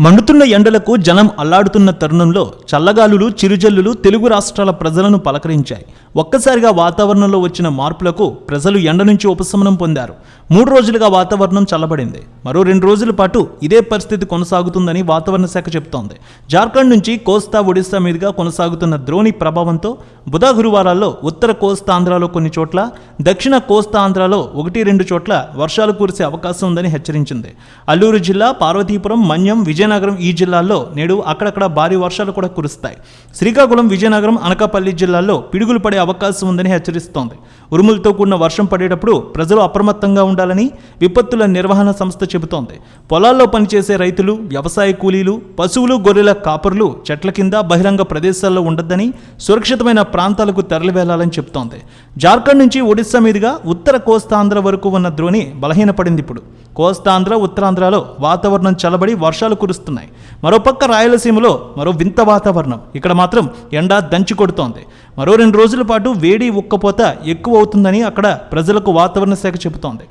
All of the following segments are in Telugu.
మండుతున్న ఎండలకు జనం అల్లాడుతున్న తరుణంలో చల్లగాలులు చిరుజల్లులు తెలుగు రాష్ట్రాల ప్రజలను పలకరించాయి. ఒక్కసారిగా వాతావరణంలో వచ్చిన మార్పులకు ప్రజలు ఎండ నుంచి ఉపశమనం పొందారు. మూడు రోజులుగా వాతావరణం చల్లబడింది. మరో రెండు రోజుల పాటు ఇదే పరిస్థితి కొనసాగుతుందని వాతావరణ శాఖ చెబుతోంది జార్ఖండ్ నుంచి కోస్తా ఒడిశా మీదుగా కొనసాగుతున్న ద్రోణి ప్రభావంతో బుధ గురువారాల్లో ఉత్తర కోస్తాంధ్రలో కొన్ని చోట్ల దక్షిణ కోస్తాంధ్రలో ఒకటి రెండు చోట్ల వర్షాలు కురిసే అవకాశం ఉందని హెచ్చరించింది. అల్లూరు జిల్లా పార్వతీపురం మన్యం విజయనగరం ఈ జిల్లాల్లో నేడు అక్కడక్కడ భారీ వర్షాలు కూడా కురుస్తాయి. శ్రీకాకుళం విజయనగరం అనకాపల్లి జిల్లాల్లో పిడుగులు పడే అవకాశం ఉందని హెచ్చరిస్తోంది. ఉరుములతో కూడిన వర్షం పడేటప్పుడు ప్రజలు అప్రమత్తంగా ఉండాలని విపత్తుల నిర్వహణ సంస్థ చెబుతోంది. పొలాల్లో పనిచేసే రైతులు వ్యవసాయ కూలీలు పశువులు గొర్రెల కాపర్లు చెట్ల కింద బహిరంగ ప్రదేశాల్లో ఉండొద్దని సురక్షితమైన ప్రాంతాలకు తరలివెళ్ళాలని చెబుతోంది. జార్ఖండ్ నుంచి ఒడిశా మీదుగా ఉత్తర కోస్తాంధ్ర వరకు ఉన్న ద్రోణి బలహీనపడింది ఇప్పుడు. కోస్తాంధ్ర ఉత్తరాంధ్రలో వాతావరణం చల్లబడి వర్షాలు కురుస్తున్నాయి మరోపక్క రాయలసీమలో మరో వింత వాతావరణం. ఇక్కడ మాత్రం ఎండ దంచి కొడుతోంది. మరో రెండు రోజుల పాటు వేడి ఉక్కపోత ఎక్కువ అవుతుందని అక్కడ ప్రజలకు వాతావరణ శాఖ చెబుతోంది.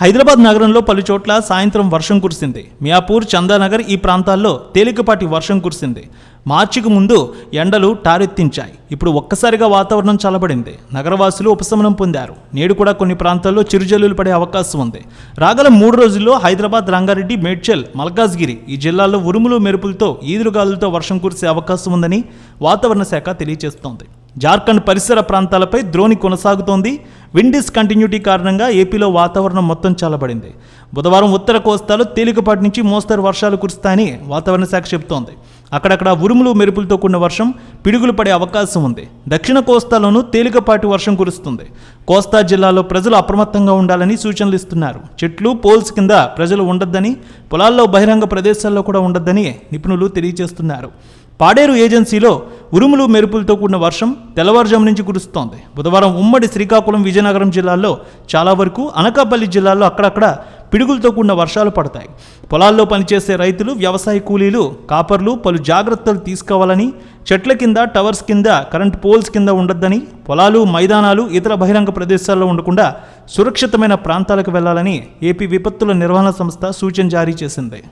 హైదరాబాద్ నగరంలో పలు చోట్ల సాయంత్రం వర్షం కురిసింది. మియాపూర్ చందానగర్ ఈ ప్రాంతాల్లో తేలికపాటి వర్షం కురిసింది. మార్చికి ముందు ఎండలు టారెత్తించాయి. ఇప్పుడు ఒక్కసారిగా వాతావరణం చల్లబడింది. నగరవాసులు ఉపశమనం పొందారు. నేడు కూడా కొన్ని ప్రాంతాల్లో చిరుజల్లులు పడే అవకాశం ఉంది. రాగల మూడు రోజుల్లో హైదరాబాద్ రంగారెడ్డి మేడ్చల్ మల్కాజ్గిరి ఈ జిల్లాల్లో ఉరుములు మెరుపులతో ఈదురుగాలులతో వర్షం కురిసే అవకాశం ఉందని వాతావరణ శాఖ తెలియజేస్తోంది. జార్ఖండ్ పరిసర ప్రాంతాలపై ద్రోణి కొనసాగుతోంది. విండీస్ కంటిన్యూటీ కారణంగా ఏపీలో వాతావరణం మొత్తం చల్లబడింది. బుధవారం ఉత్తర కోస్తాలో తేలికపాటి నుంచి మోస్తరు వర్షాలు కురుస్తాయని వాతావరణ శాఖ చెబుతోంది. అక్కడక్కడ ఉరుములు మెరుపులతో కూడిన వర్షం పిడుగులు పడే అవకాశం ఉంది. దక్షిణ కోస్తాలోనూ తేలికపాటి వర్షం కురుస్తుంది. కోస్తా జిల్లాలో ప్రజలు అప్రమత్తంగా ఉండాలని సూచనలు ఇస్తున్నారు. చెట్లు పోల్స్ కింద ప్రజలు ఉండొద్దని పొలాల్లో బహిరంగ ప్రదేశాల్లో కూడా ఉండొద్దని నిపుణులు తెలియజేస్తున్నారు. పాడేరు ఏజెన్సీలో ఉరుములు మెరుపులతో కూడిన వర్షం తెల్లవారుజాము నుంచి కురుస్తోంది. బుధవారం ఉమ్మడి శ్రీకాకుళం విజయనగరం జిల్లాల్లో చాలా వరకు అనకాపల్లి జిల్లాల్లో అక్కడక్కడ పిడుగులతో కూడిన వర్షాలు పడతాయి. పొలాల్లో పనిచేసే రైతులు వ్యవసాయ కూలీలు కాపర్లు పలు జాగ్రత్తలు తీసుకోవాలని చెట్ల కింద టవర్స్ కింద కరెంట్ పోల్స్ కింద ఉండొద్దని పొలాలు మైదానాలు ఇతర బహిరంగ ప్రదేశాల్లో ఉండకుండా సురక్షితమైన ప్రాంతాలకు వెళ్ళాలని ఏపీ విపత్తుల నిర్వహణ సంస్థ సూచన జారీ చేసింది.